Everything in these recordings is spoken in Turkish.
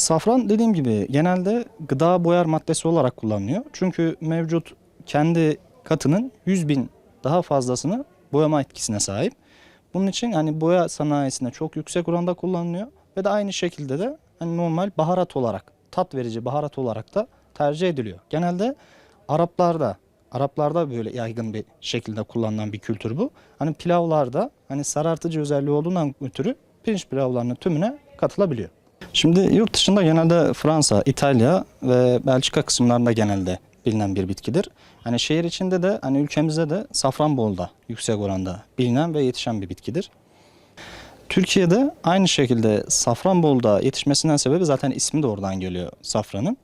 Safran dediğim gibi genelde gıda boyar maddesi olarak kullanılıyor. Çünkü mevcut kendi katının 100 bin daha fazlasını boyama etkisine sahip. Bunun için hani boya sanayisinde çok yüksek oranda kullanılıyor ve de aynı şekilde de hani normal baharat olarak, tat verici baharat olarak da tercih ediliyor. Genelde Araplarda, Araplarda böyle yaygın bir şekilde kullanılan bir kültür bu. Hani pilavlarda hani sarartıcı özelliği olduğundan ötürü pirinç pilavlarının tümüne katılabiliyor. Şimdi yurt dışında genelde Fransa, İtalya ve Belçika kısımlarında genelde bilinen bir bitkidir. Hani şehir içinde de hani ülkemizde de Safranbolu'da yüksek oranda bilinen ve yetişen bir bitkidir. Türkiye'de aynı şekilde Safranbolu'da yetişmesinden sebebi zaten ismi de oradan geliyor safranın.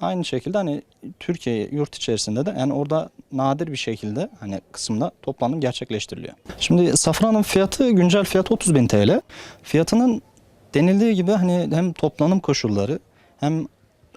Aynı şekilde hani Türkiye yurt içerisinde de yani orada nadir bir şekilde hani kısımda toplanım gerçekleştiriliyor. Şimdi safranın fiyatı güncel fiyatı 30 bin TL. Fiyatının denildiği gibi hani hem toplanım koşulları hem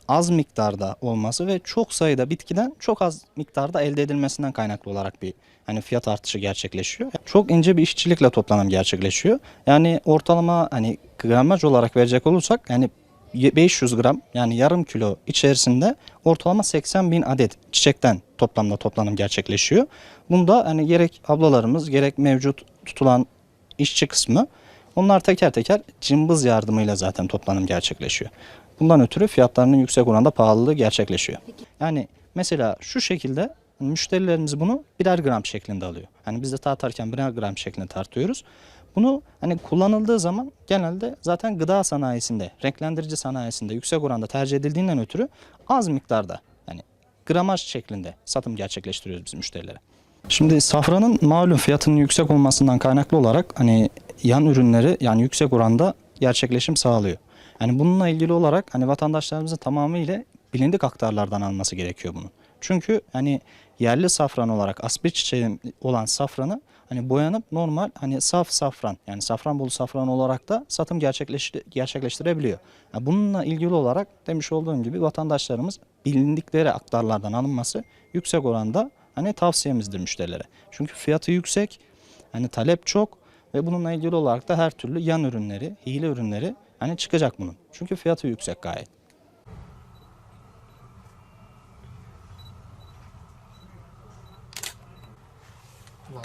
az miktarda olması ve çok sayıda bitkiden çok az miktarda elde edilmesinden kaynaklı olarak bir hani fiyat artışı gerçekleşiyor. Çok ince bir işçilikle toplanım gerçekleşiyor. Yani ortalama hani gramaj olarak verecek olursak yani 500 gram yani yarım kilo içerisinde ortalama 80 bin adet çiçekten toplamda toplanım gerçekleşiyor. Bunda hani gerek ablalarımız gerek mevcut tutulan işçi kısmı onlar teker teker cımbız yardımıyla zaten toplanım gerçekleşiyor. Bundan ötürü fiyatlarının yüksek oranda pahalılığı gerçekleşiyor. Yani mesela şu şekilde müşterilerimiz bunu birer gram şeklinde alıyor. Hani biz de tartarken birer gram şeklinde tartıyoruz. Bunu hani kullanıldığı zaman genelde zaten gıda sanayisinde, renklendirici sanayisinde yüksek oranda tercih edildiğinden ötürü az miktarda yani gramaj şeklinde satım gerçekleştiriyoruz biz müşterilere. Şimdi safranın malum fiyatının yüksek olmasından kaynaklı olarak hani yan ürünleri yani yüksek oranda gerçekleşim sağlıyor. Yani bununla ilgili olarak hani vatandaşlarımızın tamamıyla bilindik aktarlardan alması gerekiyor bunu. Çünkü hani yerli safran olarak aspir çiçeği olan safranı hani boyanıp normal hani saf safran yani safranbolu safran olarak da satım gerçekleştir gerçekleştirebiliyor. Yani bununla ilgili olarak demiş olduğum gibi vatandaşlarımız bilindikleri aktarlardan alınması yüksek oranda hani tavsiyemizdir müşterilere. Çünkü fiyatı yüksek, hani talep çok ve bununla ilgili olarak da her türlü yan ürünleri, hile ürünleri hani çıkacak bunun. Çünkü fiyatı yüksek gayet. İban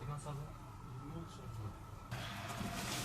Limon sazı. Limon.